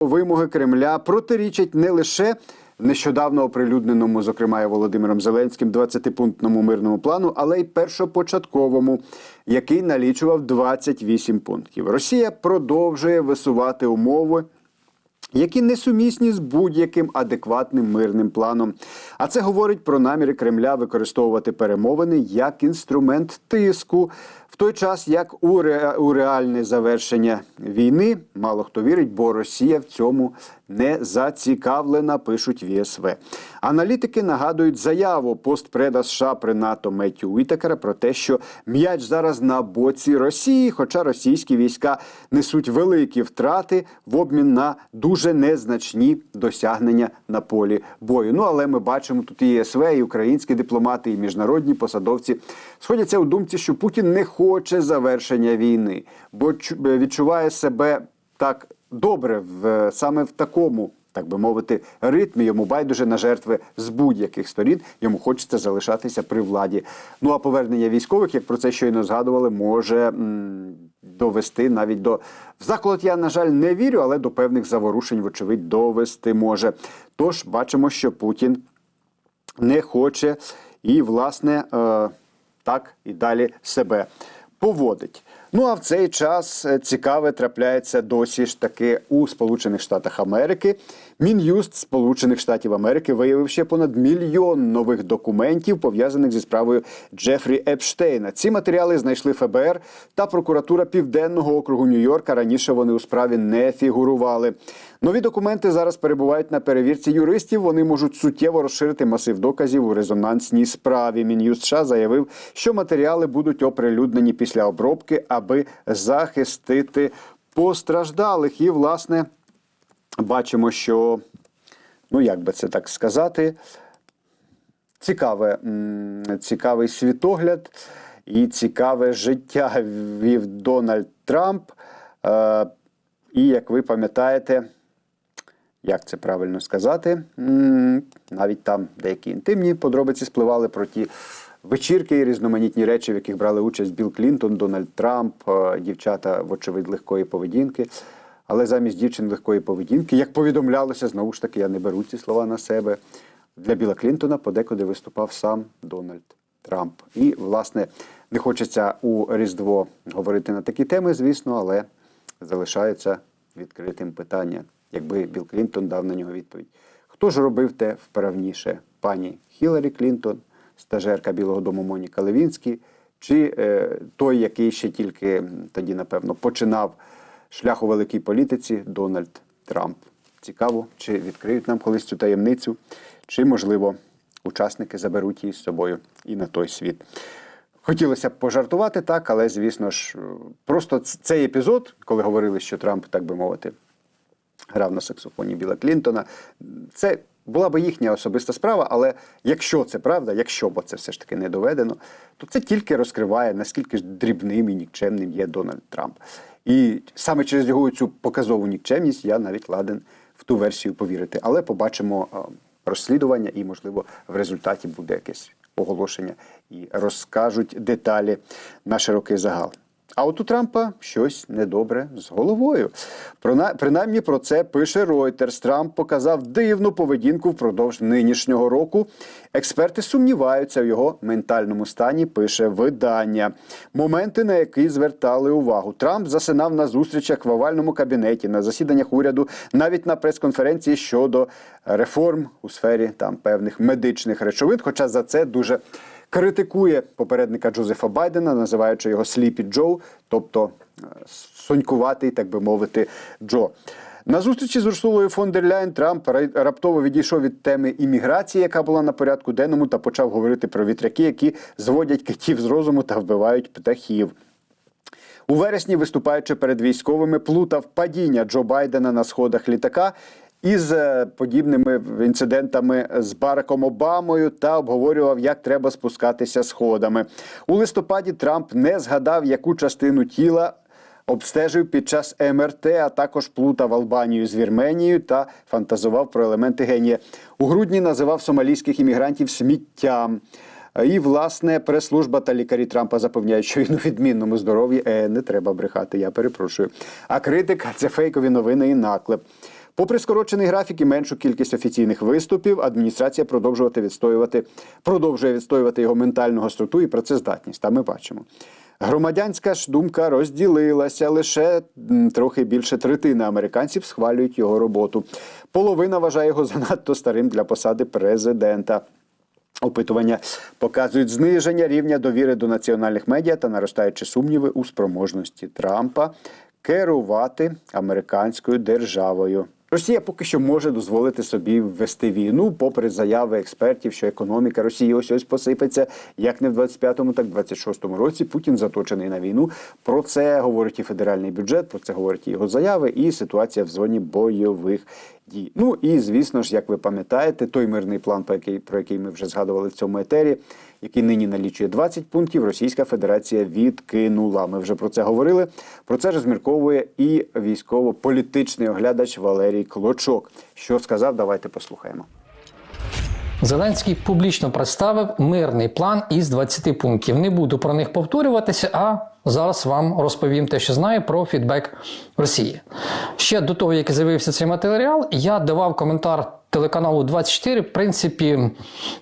Вимоги Кремля протирічать не лише нещодавно оприлюдненому, зокрема і Володимиром Зеленським, 20-пунктному мирному плану, але й першопочатковому, який налічував 28 пунктів. Росія продовжує висувати умови. Які несумісні з будь-яким адекватним мирним планом. А це говорить про наміри Кремля використовувати перемовини як інструмент тиску, в той час як у, ре... у реальне завершення війни мало хто вірить, бо Росія в цьому не зацікавлена, пишуть в ЄСВ. Аналітики нагадують заяву постпреда США при НАТО Меттю Уітакера про те, що м'яч зараз на боці Росії, хоча російські війська несуть великі втрати в обмін на дуже незначні досягнення на полі бою. Ну але ми бачимо тут і ЄСВ, і українські дипломати, і міжнародні посадовці сходяться у думці, що Путін не хоче завершення війни, бо чу- відчуває себе так добре в саме в такому. Так би мовити, ритмі йому байдуже на жертви з будь-яких сторін. Йому хочеться залишатися при владі. Ну а повернення військових, як про це щойно згадували, може довести навіть до в заклад. Я на жаль не вірю, але до певних заворушень, вочевидь, довести може. Тож бачимо, що Путін не хоче і, власне, е, так і далі себе поводить. Ну а в цей час е, цікаве трапляється досі ж таки у Сполучених Штатах Америки. Мін'юст Сполучених Штатів Америки виявив ще понад мільйон нових документів, пов'язаних зі справою Джефрі Епштейна. Ці матеріали знайшли ФБР та прокуратура Південного округу Нью-Йорка. Раніше вони у справі не фігурували. Нові документи зараз перебувають на перевірці юристів. Вони можуть суттєво розширити масив доказів у резонансній справі. Мін'юст США заявив, що матеріали будуть оприлюднені після обробки, аби захистити постраждалих. І, власне, бачимо, що, ну як би це так сказати, цікаве, цікавий світогляд і цікаве життя вів Дональд Трамп. Е, і як ви пам'ятаєте, як це правильно сказати, навіть там деякі інтимні подробиці спливали про ті вечірки і різноманітні речі, в яких брали участь Білл Клінтон, Дональд Трамп, е, дівчата, вочевидь, легкої поведінки. Але замість дівчин легкої поведінки, як повідомлялося, знову ж таки, я не беру ці слова на себе. Для Біла Клінтона подекуди виступав сам Дональд Трамп. І, власне, не хочеться у Різдво говорити на такі теми, звісно, але залишається відкритим питання, якби Білл Клінтон дав на нього відповідь. Хто ж робив те вправніше? Пані Хіларі Клінтон, стажерка Білого Дому Моніка Левінський, чи е, той, який ще тільки тоді, напевно, починав шлях у великій політиці Дональд Трамп. Цікаво, чи відкриють нам колись цю таємницю, чи, можливо, учасники заберуть її з собою і на той світ. Хотілося б пожартувати так, але звісно ж, е, просто цей епізод, коли говорили, що Трамп, так би мовити, грав на саксофоні Біла Клінтона. Це була би їхня особиста справа, але якщо це правда, якщо бо це все ж таки не доведено, то це тільки розкриває, наскільки ж дрібним і нікчемним є Дональд Трамп. І саме через його цю показову нікчемність я навіть ладен в ту версію повірити. Але побачимо е, розслідування, і, можливо, в результаті буде якесь оголошення і розкажуть деталі на широкий загал. А от у Трампа щось недобре з головою. Прона- Принаймні про це пише Reuters. Трамп показав дивну поведінку впродовж нинішнього року. Експерти сумніваються в його ментальному стані. Пише видання. Моменти, на які звертали увагу. Трамп засинав на зустрічах в овальному кабінеті, на засіданнях уряду, навіть на прес-конференції щодо реформ у сфері там певних медичних речовин. Хоча за це дуже критикує попередника Джозефа Байдена, називаючи його Сліпі Джо, тобто е, сонькуватий, так би мовити, Джо. На зустрічі з Урсулою фон дер Ляйн Трамп ра- раптово відійшов від теми імміграції, яка була на порядку денному, та почав говорити про вітряки, які зводять китів з розуму та вбивають птахів. У вересні, виступаючи перед військовими, плутав падіння Джо Байдена на сходах літака із е, подібними інцидентами з Бараком Обамою та обговорював, як треба спускатися сходами. У листопаді Трамп не згадав, яку частину тіла. Обстежив під час МРТ, а також плутав Албанію з Вірменією та фантазував про елементи генія. У грудні називав сомалійських іммігрантів сміттям. І, власне, прес-служба та лікарі Трампа запевняють, що він у відмінному здоров'ї. Е, не треба брехати, я перепрошую. А критика це фейкові новини і наклеп. Попри скорочений графік і меншу кількість офіційних виступів, адміністрація продовжувати відстоювати, продовжує відстоювати його ментальну гостроту і працездатність. Та ми бачимо. Громадянська ж думка розділилася. Лише трохи більше третини американців схвалюють його роботу. Половина вважає його занадто старим для посади президента. Опитування показують зниження рівня довіри до національних медіа та наростаючі сумніви у спроможності Трампа керувати американською державою. Росія поки що може дозволити собі ввести війну, попри заяви експертів, що економіка Росії ось ось посипеться як не в 25-му, так і в 26-му році. Путін заточений на війну. Про це говорить і федеральний бюджет, про це говорять його заяви, і ситуація в зоні бойових дій. Ну і звісно ж, як ви пам'ятаєте, той мирний план, про який, про який ми вже згадували в цьому етері, який нині налічує 20 пунктів, Російська Федерація відкинула. Ми вже про це говорили. Про це розмірковує і військово-політичний оглядач Валерій Клочок. Що сказав, давайте послухаємо. Зеленський публічно представив мирний план із 20 пунктів. Не буду про них повторюватися, а зараз вам розповім те, що знаю про фідбек Росії. Ще до того, як з'явився цей матеріал, я давав коментар телеканалу 24. В принципі,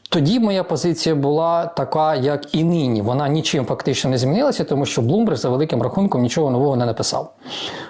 тоді моя позиція була така, як і нині. Вона нічим фактично не змінилася, тому що Блумберг за великим рахунком нічого нового не написав.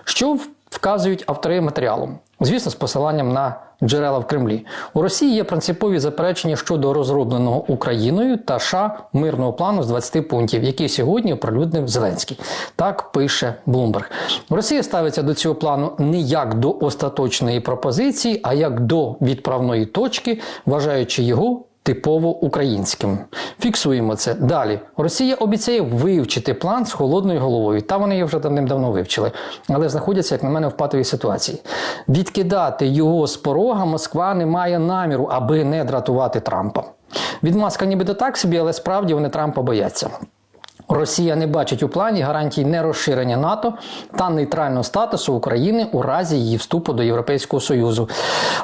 Що в- вказують автори матеріалу? Звісно, з посиланням на джерела в Кремлі. У Росії є принципові заперечення щодо розробленого Україною та США мирного плану з 20 пунктів, який сьогодні оприлюднив Зеленський. Так пише Блумберг. Росія ставиться до цього плану не як до остаточної пропозиції, а як до відправної точки, вважаючи його типово українським. Фіксуємо це. Далі. Росія обіцяє вивчити план з холодною головою. Та вони його вже давним-давно вивчили, але знаходяться, як на мене, в патовій ситуації. Відкидати його з порога Москва не має наміру, аби не дратувати Трампа. Відмазка нібито так собі, але справді вони Трампа бояться. Росія не бачить у плані гарантій нерозширення НАТО та нейтрального статусу України у разі її вступу до Європейського Союзу.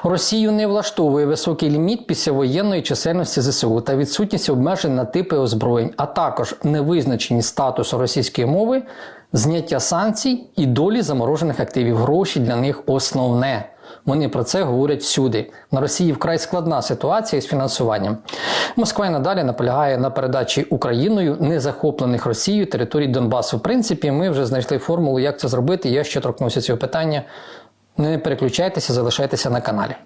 Росію не влаштовує високий ліміт післявоєнної чисельності ЗСУ та відсутність обмежень на типи озброєнь, а також невизначеність статусу російської мови, зняття санкцій і долі заморожених активів. Гроші для них основне. Вони про це говорять всюди. На Росії вкрай складна ситуація з фінансуванням. Москва й надалі наполягає на передачі Україною незахоплених Росією територій Донбасу. В принципі, ми вже знайшли формулу, як це зробити. Я ще торкнувся цього питання. Не переключайтеся, залишайтеся на каналі.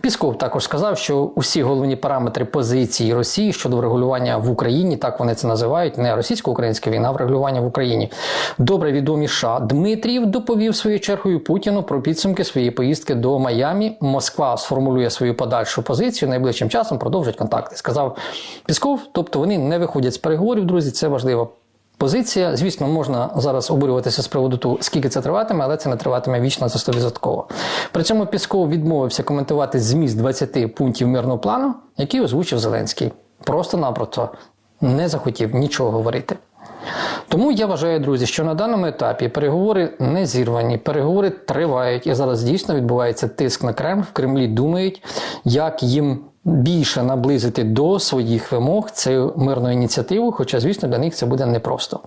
Пісков також сказав, що усі головні параметри позиції Росії щодо врегулювання в Україні, так вони це називають, не російсько-українська війна, а врегулювання в Україні. Добре відомі США. Дмитрієв доповів своєю чергою Путіну про підсумки своєї поїздки до Майамі. Москва сформулює свою подальшу позицію. Найближчим часом продовжить контакти. Сказав Пісков. Тобто вони не виходять з переговорів, друзі. Це важливо. Позиція, звісно, можна зараз обурюватися з приводу того, скільки це триватиме, але це не триватиме вічно за 100%. При цьому Пісков відмовився коментувати зміст 20 пунктів мирного плану, який озвучив Зеленський. Просто-напросто не захотів нічого говорити. Тому я вважаю, друзі, що на даному етапі переговори не зірвані, переговори тривають, і зараз дійсно відбувається тиск на Кремль. В Кремлі думають, як їм більше наблизити до своїх вимог цю мирну ініціативу, хоча, звісно, для них це буде непросто.